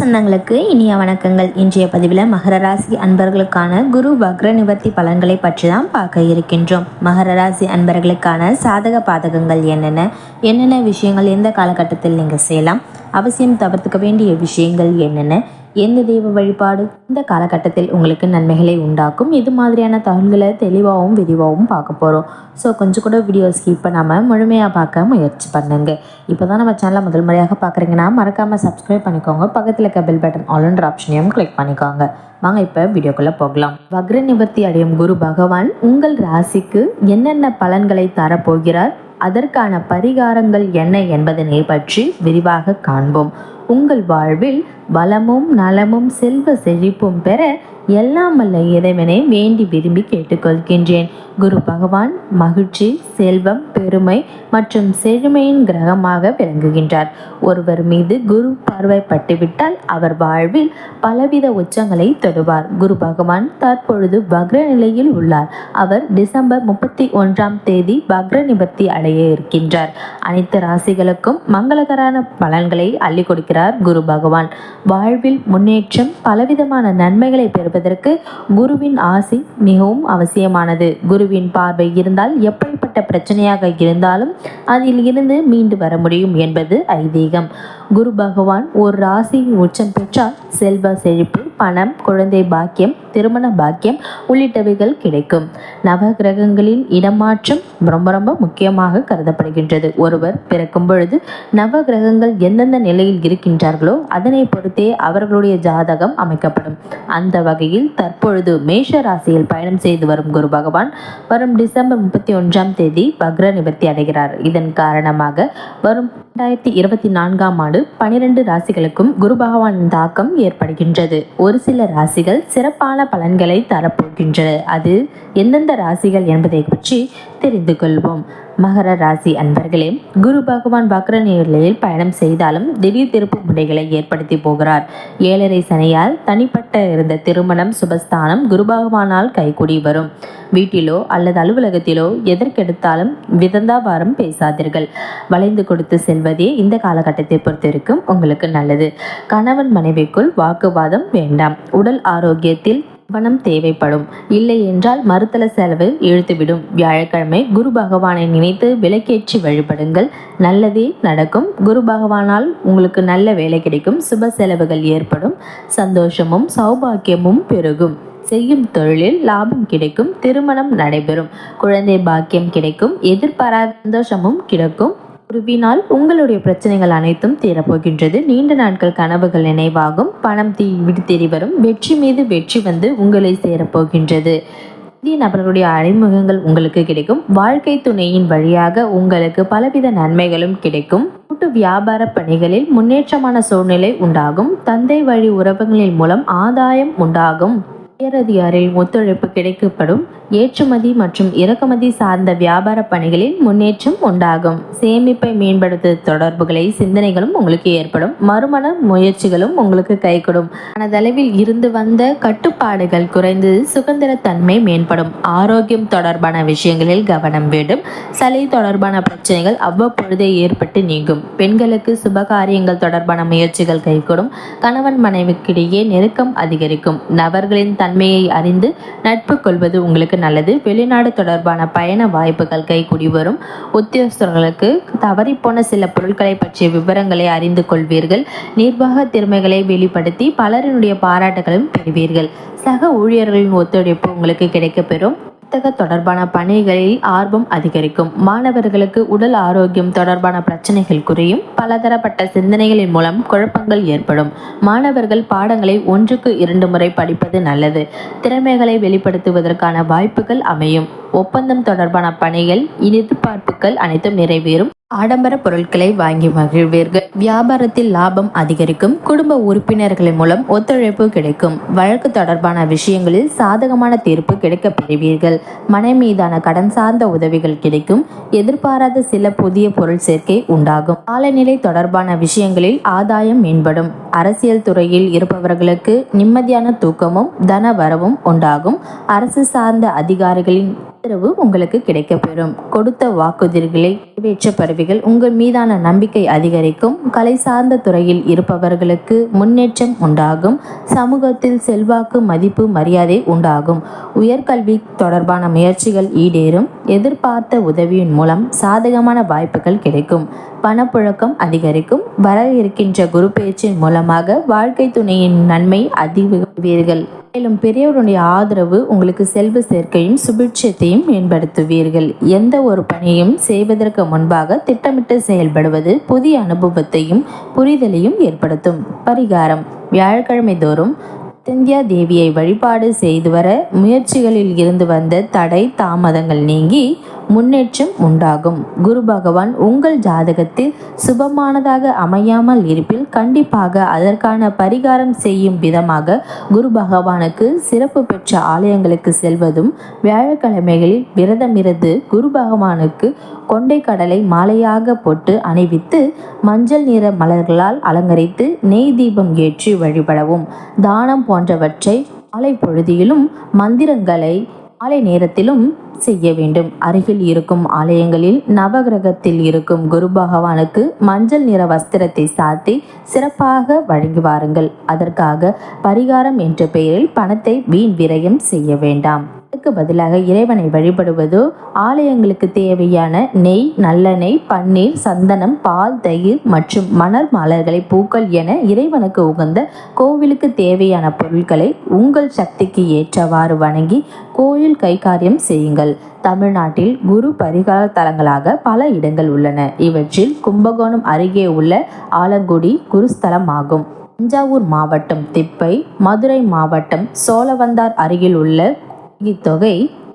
சொந்தங்களுக்கு இனிய வணக்கங்கள். இன்றைய பதிவில் மகர ராசி அன்பர்களுக்கான குரு வக்ர நிவர்த்தி பலன்களை பற்றி தான் பார்க்க இருக்கின்றோம். மகர ராசி அன்பர்களுக்கான சாதக பாதகங்கள் என்னென்ன? என்னென்ன விஷயங்கள்? எந்த காலகட்டத்தில் நீங்கள் செய்யலாம்? அவசியம் தவிர்த்துக்க வேண்டிய விஷயங்கள் என்னென்ன? எந்த தெய்வ வழிபாடு? இந்த காலகட்டத்தில் உங்களுக்கு நன்மைகளை உண்டாக்கும். இது மாதிரியான தகவல்களை தெளிவாகவும் விரிவாகவும் பார்க்க போகிறோம் ஸோ கொஞ்சம் கூட வீடியோ ஸ்கிப் பண்ணாமல் முழுமையாக பார்க்க முயற்சி பண்ணுங்க. இப்போ தான் நம்ம சேனலை முதல் முறையாக பார்க்குறீங்கன்னா மறக்காமல் சப்ஸ்கிரைப் பண்ணிக்கோங்க. பக்கத்தில் இருக்க பெல் பட்டன் ஆல்ன்ற ஆப்ஷனையும் கிளிக் பண்ணிக்கோங்க. வாங்க இப்போ வீடியோக்குள்ளே போகலாம். வக்ர நிவர்த்தி அடையும் குரு பகவான் உங்கள் ராசிக்கு என்னென்ன பலன்களை தரப்போகிறார்? அதற்கான பரிகாரங்கள் என்ன என்பதனை பற்றி விரிவாக காண்போம். உங்கள் வாழ்வில் வளமும் நலமும் செல்வ செழிப்பும் பெற எல்லாம் வல்ல இறைவனை வேண்டி விரும்பி கேட்டுக்கொள்கின்றேன். குரு பகவான் மகிழ்ச்சி செல்வம் பெருமை மற்றும் செழுமையின் கிரகமாக விளங்குகின்றார். ஒருவர் மீது குரு பார்வை பட்டுவிட்டால் அவர் வாழ்வில் பலவித உச்சங்களை தொடுவார். குரு பகவான் தற்பொழுது பக்ர நிலையில் உள்ளார். அவர் டிசம்பர் முப்பத்தி ஒன்றாம் தேதி பக்ர நிபத்தி அடைய இருக்கின்றார். அனைத்து ராசிகளுக்கும் மங்களகரான பலன்களை அள்ளி கொடுக்கிறார் குரு பகவான். வாழ்வில் முன்னேற்றம் பலவிதமான நன்மைகளை பெறுவது பெறுவதற்கு குருவின் ஆசி மிகவும் அவசியமானது. குருவின் பார்வை இருந்தால் எப்படிப்பட்ட பிரச்சனையாக இருந்தாலும் அதில் இருந்து மீண்டு வர முடியும் என்பது ஐதீகம். குரு பகவான் ஒரு ராசியின் உச்சம் பெற்றால் செல்வ செழிப்பு பணம் குழந்தை பாக்கியம் திருமண பாக்கியம் உள்ளிட்டவைகள் கிடைக்கும். நவ கிரகங்களின் இடமாற்றம் ரொம்ப ரொம்ப முக்கியமாக கருதப்படுகின்றது. ஒருவர் பிறக்கும் பொழுது நவ கிரகங்கள் எந்தெந்த நிலையில் இருக்கின்றார்களோ அதனை பொறுத்தே அவர்களுடைய ஜாதகம் அமைக்கப்படும். அந்த வகையில் தற்பொழுது மேஷ ராசியில் பயணம் செய்து வரும் குரு பகவான் வரும் டிசம்பர் முப்பத்தி ஒன்றாம் தேதி வக்ர நிவர்த்தி அடைகிறார். இதன் காரணமாக வரும் இரண்டாயிரத்தி இருபத்தி நான்காம் ஆண்டு பனிரெண்டு ராசிகளுக்கும் குரு பகவானின் தாக்கம் ஏற்படுகின்றது. ஒரு சில ராசிகள் சிறப்பான பலன்களை தரப்போகின்றது. அது எந்தெந்த ராசிகள் என்பதை பற்றி தெரிந்து கொள்வோம். மகர ராசி அன்பர்களே குரு பகவான் வக்ர நிலையில் பயணம் செய்தாலும் திடீர் திருப்பு முறைகளை ஏற்படுத்தி போகிறார். ஏழரை சனியால் தனிப்பட்ட இருந்த திருமணம் சுபஸ்தானம் குரு பகவானால் கைகூடி வரும். வீட்டிலோ அல்லது அலுவலகத்திலோ எதற்கெடுத்தாலும் விதந்தாபாரம் பேசாதீர்கள். வளைந்து கொடுத்து செல்வதே இந்த காலகட்டத்தை பொறுத்திருக்கும் உங்களுக்கு நல்லது. கணவன் மனைவிக்குள் வாக்குவாதம் வேண்டாம். உடல் ஆரோக்கியத்தில் கவனம் தேவைப்படும். இல்லை என்றால் மறுத்தல செலவு இழுத்துவிடும். வியாழக்கிழமை குரு பகவானை நினைத்து விளக்கேற்றி வழிபடுங்கள். நல்லதே நடக்கும். குரு பகவானால் உங்களுக்கு நல்ல வேலை கிடைக்கும். சுப செலவுகள் ஏற்படும். சந்தோஷமும் சௌபாக்கியமும் பெருகும். செய்யும் தொழிலில் லாபம் கிடைக்கும். திருமணம் நடைபெறும். குழந்தை பாக்கியம் கிடைக்கும். எதிர்பாராத சந்தோஷமும் கிடைக்கும். குருவினால் உங்களுடைய பிரச்சனைகள் அனைத்தும் தீரப்போகின்றது. நீண்ட நாட்கள் கனவுகள் நினைவாகும். பணம் தீ விடுத்தேறி வரும். வெற்றி மீது வெற்றி வந்து உங்களை சேரப்போகின்றது. இந்திய நபர்களுடைய அறிமுகங்கள் உங்களுக்கு கிடைக்கும். வாழ்க்கை துணையின் வழியாக உங்களுக்கு பலவித நன்மைகளும் கிடைக்கும். கூட்டு வியாபார பணிகளில் முன்னேற்றமான சூழ்நிலை உண்டாகும். தந்தை வழி உறவுகளின் மூலம் ஆதாயம் உண்டாகும். உயரதிகாரில் ஒத்துழைப்பு கிடைக்கப்படும். ஏற்றுமதி மற்றும் இறக்குமதி சார்ந்த வியாபார பணிகளில் முன்னேற்றம் உண்டாகும். சேமிப்பை மேம்படுத்த தொடர்புகளை சிந்தனைகளும் உங்களுக்கு ஏற்படும். மறுமண முயற்சிகளும் உங்களுக்கு கைகூடும். மனதளவில் இருந்து வந்த கட்டுப்பாடுகள் குறைந்து சுதந்திரத்தன்மை மேம்படும். ஆரோக்கியம் தொடர்பான விஷயங்களில் கவனம் வேண்டும். சளி தொடர்பான பிரச்சனைகள் அவ்வப்பொழுதே ஏற்பட்டு நீங்கும். பெண்களுக்கு சுபகாரியங்கள் தொடர்பான முயற்சிகள் கைகூடும். கணவன் மனைவிக்கிடையே நெருக்கம் அதிகரிக்கும். நபர்களின் தன்மையை அறிந்து நட்பு கொள்வது உங்களுக்கு நல்லது. வெளிநாடு தொடர்பான பயண வாய்ப்புகள் கைகூடி வரும். உத்தியோகஸ்தர்களுக்கு தவறிப்போன சில பொருட்களை பற்றிய விவரங்களை அறிந்து கொள்வீர்கள். நிர்வாக திறமைகளை வெளிப்படுத்தி பலரினுடைய பாராட்டுகளும் பெறுவீர்கள். சக ஊழியர்களின் ஒத்துழைப்பு உங்களுக்கு கிடைக்கப்பெறும். வர்த்தக தொடர்பான பணிகளில் ஆர்வம் அதிகரிக்கும். மாணவர்களுக்கு உடல் ஆரோக்கியம் தொடர்பான பிரச்சனைகள் குறையும் பலதரப்பட்ட சிந்தனைகளின் மூலம் குழப்பங்கள் ஏற்படும். மாணவர்கள் பாடங்களை ஒன்றுக்கு இரண்டு முறை படிப்பது நல்லது. திறமைகளை வெளிப்படுத்துவதற்கான வாய்ப்புகள் அமையும். ஒப்பந்தம் தொடர்பான பணிகள் எதிர்பார்ப்புகள் அனைத்தும் நிறைவேறும். ஆடம்பர பொருட்களை வாங்கி மகிழ்வீர்கள். வியாபாரத்தில் லாபம் அதிகரிக்கும். குடும்ப உறுப்பினர்கள் மூலம் ஒத்துழைப்பு கிடைக்கும். வழக்கு தொடர்பான விஷயங்களில் சாதகமான தீர்ப்பு கிடைக்கப் பெறுவீர்கள். மனை மீதான கடன் சார்ந்த உதவிகள் கிடைக்கும். எதிர்பாராத சில புதிய பொருள் சேர்க்கை உண்டாகும். காலநிலை தொடர்பான விஷயங்களில் ஆதாயம் மேம்படும். அரசியல் துறையில் இருப்பவர்களுக்கு நிம்மதியான தூக்கமும் தன வரவும் உண்டாகும். அரசு சார்ந்த அதிகாரிகளின் ஆதரவு உங்களுக்கு கிடைக்கப்பெறும். கொடுத்த வாக்குறுதிகளை பறவைகள் உங்கள் மீதான நம்பிக்கை அதிகரிக்கும். கலை சார்ந்த துறையில் இருப்பவர்களுக்கு முன்னேற்றம் உண்டாகும். சமூகத்தில் செல்வாக்கு மதிப்பு மரியாதை உண்டாகும். உயர்கல்வி தொடர்பான முயற்சிகள் ஈடேறும். எதிர்பார்த்த உதவியின் மூலம் சாதகமான வாய்ப்புகள் கிடைக்கும். பணப்புழக்கம் அதிகரிக்கும். வர இருக்கின்ற குரு பேச்சின் மூலம் மூலமாக வாழ்க்கை துணையின் நன்மை அதிகரிப்பீர்கள் மேலும் பெரியவருடைய ஆதரவு உங்களுக்கு செல்வ சேர்க்கையும் சுபிட்சத்தையும் மேம்படுத்துவீர்கள். எந்த ஒரு பணியும் செய்வதற்கு முன்பாக திட்டமிட்டு செயல்படுவது புதிய அனுபவத்தையும் புரிதலையும் ஏற்படுத்தும். பரிகாரம். வியாழக்கிழமை தோறும் தெந்தியா தேவியை வழிபாடு செய்து வர முயற்சிகளில் இருந்து வந்த தடை தாமதங்கள் நீங்கி முன்னேற்றம் உண்டாகும். குரு பகவான் உங்கள் ஜாதகத்தில் சுபமானதாக அமையாமல் இருப்பில் கண்டிப்பாக அதற்கான பரிகாரம் செய்யும் விதமாக குரு பகவானுக்கு சிறப்பு பெற்ற ஆலயங்களுக்கு செல்வதும் வியாழக்கிழமைகளில் விரதமிருந்து குரு பகவானுக்கு கொண்டை கடலை மாலையாக போட்டு அணிவித்து மஞ்சள் நிற மலர்களால் அலங்கரித்து நெய் தீபம் ஏற்றி வழிபடவும் தானம் போன்றவற்றை மாலை பொழுதியிலும் மந்திரங்களை மாலை நேரத்திலும் செய்ய வேண்டும். அருகில் இருக்கும் ஆலயங்களில் நவகிரகத்தில் இருக்கும் குரு பகவானுக்கு மஞ்சள் நிற வஸ்திரத்தை சாத்தி சிறப்பாக வழங்கி வாருங்கள். அதற்காக பரிகாரம் என்ற பெயரில் பணத்தை வீண் விரயம் செய்ய வேண்டாம். அதுக்கு பதிலாக இறைவனை வழிபடுவதோ ஆலயங்களுக்கு தேவையான நெய் நல்லெண்ணெய் பன்னீர் சந்தனம் பால் தயிர் மற்றும் மணல் மலர்களை பூக்கள் என இறைவனுக்கு உகந்த கோவிலுக்கு தேவையான பொருட்களை உங்கள் சக்திக்கு ஏற்றவாறு வணங்கி கோயில் கைகாரியம் செய்யுங்கள். தமிழ்நாட்டில் குரு பரிகார தலங்களாக பல இடங்கள் உள்ளன. இவற்றில் கும்பகோணம் அருகே உள்ள ஆலங்குடி குருஸ்தலம் ஆகும் தஞ்சாவூர் மாவட்டம் திப்பை மதுரை மாவட்டம் சோழவந்தார் அருகில் உள்ள இத்தொகை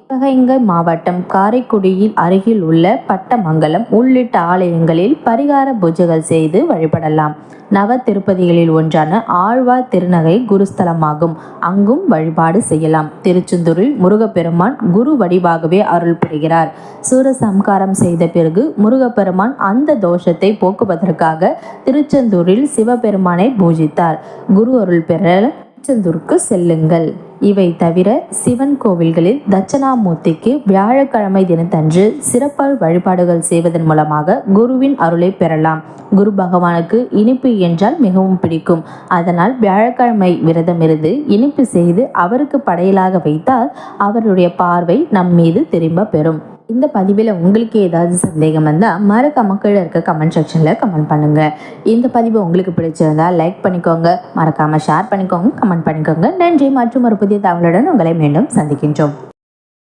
சிவகங்கை மாவட்டம் காரைக்குடியில் அருகில் உள்ள பட்டமங்கலம் உள்ளிட்ட ஆலயங்களில் பரிகார பூஜைகள் செய்து வழிபடலாம். நவ திருப்பதிகளில் ஒன்றான ஆழ்வார் திருநகை குருஸ்தலமாகும். அங்கும் வழிபாடு செய்யலாம். திருச்செந்தூரில் முருகப்பெருமான் குரு வடிவாகவே அருள் புரிகிறார் சூரசம்காரம் செய்த பிறகு முருகப்பெருமான் அந்த தோஷத்தை போக்குவதற்காக திருச்செந்தூரில் சிவபெருமானை பூஜித்தார். குரு அருள் பெற திருச்செந்தூருக்கு செல்லுங்கள். இவை தவிர சிவன் கோவில்களில் தட்சணாமூர்த்திக்கு வியாழக்கிழமை தினத்தன்று சிறப்பால் வழிபாடுகள் செய்வதன் மூலமாக குருவின் அருளை பெறலாம். குரு பகவானுக்கு இனிப்பு என்றால் மிகவும் பிடிக்கும். அதனால் வியாழக்கிழமை விரதமிருந்து இனிப்பு செய்து அவருக்கு படையலாக வைத்தால் அவருடைய பார்வை நம் மீது திரும்ப பெறும். இந்த பதிவில் உங்களுக்கு ஏதாவது சந்தேகம் வந்தால் மறக்காம கீழே இருக்க கமெண்ட் செக்ஷனில் கமெண்ட் பண்ணுங்கள் இந்த பதிவு உங்களுக்கு பிடிச்சிருந்தா லைக் பண்ணிக்கோங்க. மறக்காமல் ஷேர் பண்ணிக்கோங்க கமெண்ட் பண்ணிக்கோங்க. நன்றி மற்றும் ஒரு புதிய தகவலுடன் உங்களை மீண்டும் சந்திக்கின்றோம்.